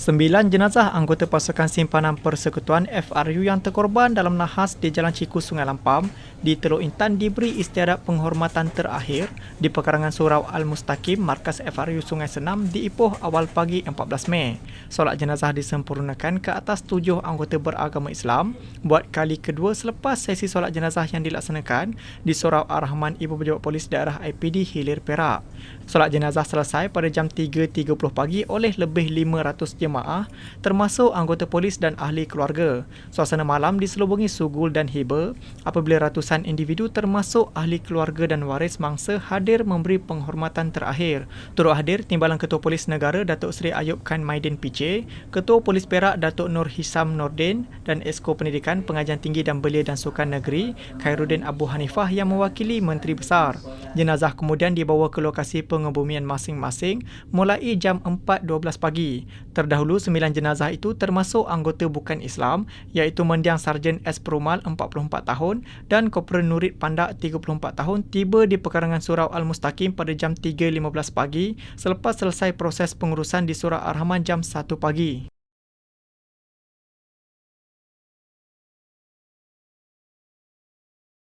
Sembilan jenazah anggota pasukan simpanan persekutuan FRU yang terkorban dalam nahas di Jalan Ciku Sungai Lampam di Teluk Intan diberi istiadat penghormatan terakhir di pekarangan Surau Al-Mustaqim Markas FRU Sungai Senam di Ipoh awal pagi 14 Mei. Solat jenazah disempurnakan ke atas tujuh anggota beragama Islam buat kali kedua selepas sesi solat jenazah yang dilaksanakan di Surau Ar-Rahman Ibu Pejabat Polis Daerah IPD Hilir Perak. Solat jenazah selesai pada jam 3.30 pagi oleh lebih 500 jemaah termasuk anggota polis dan ahli keluarga. Suasana malam diselubungi sugul dan hiba apabila ratusan individu termasuk ahli keluarga dan waris mangsa hadir memberi penghormatan terakhir. Turut hadir Timbalan Ketua Polis Negara Datuk Seri Ayub Khan Maidin PC, Ketua Polis Perak Datuk Nur Hisam Nordin dan Esko Pendidikan Pengajian Tinggi dan Belia dan Sukan Negeri Khairuddin Abu Hanifah yang mewakili Menteri Besar. Jenazah kemudian dibawa ke lokasi pengebumian masing-masing mulai jam 4.12 pagi. Terdahulu, sembilan jenazah itu termasuk anggota bukan Islam iaitu Mendiang Sarjan S. Perumal 44 tahun dan Kopral Nurid Pandak 34 tahun tiba di pekarangan Surau Al-Mustaqim pada jam 3.15 pagi selepas selesai proses pengurusan di Surau Ar-Rahman jam 1 pagi.